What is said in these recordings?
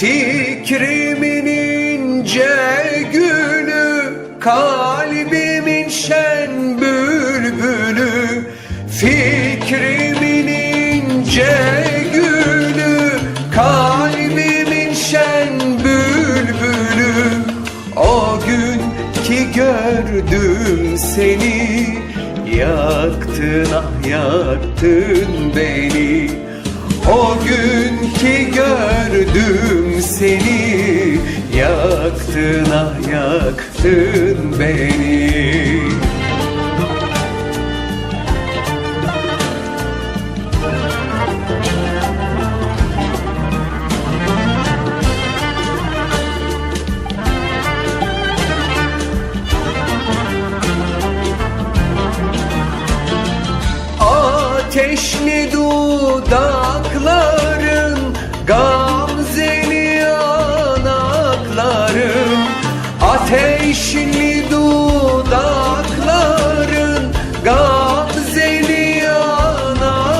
Fikrimin ince gülü Kalbimin şen bülbülü. Fikrimin ince gülü Kalbimin şen bülbülü. O gün ki gördüm seni Yaktın ah yaktın beni. O gün ki gördüm seni. Yaktın ah yaktın beni. Ateşli dudakların Ateşli dudakların Gamzeli yanakların.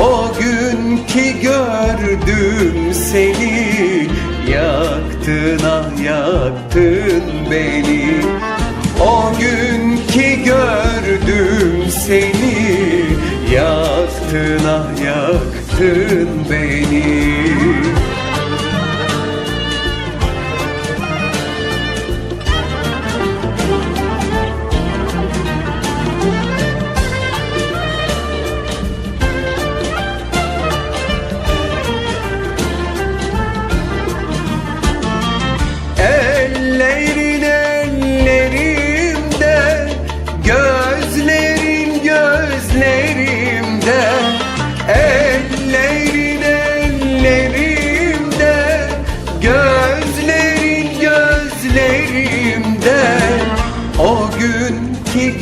O gün ki gördüm seni Yaktın ah yaktın beni. O gün ki gördüm seni Yaktın ah yaktın beni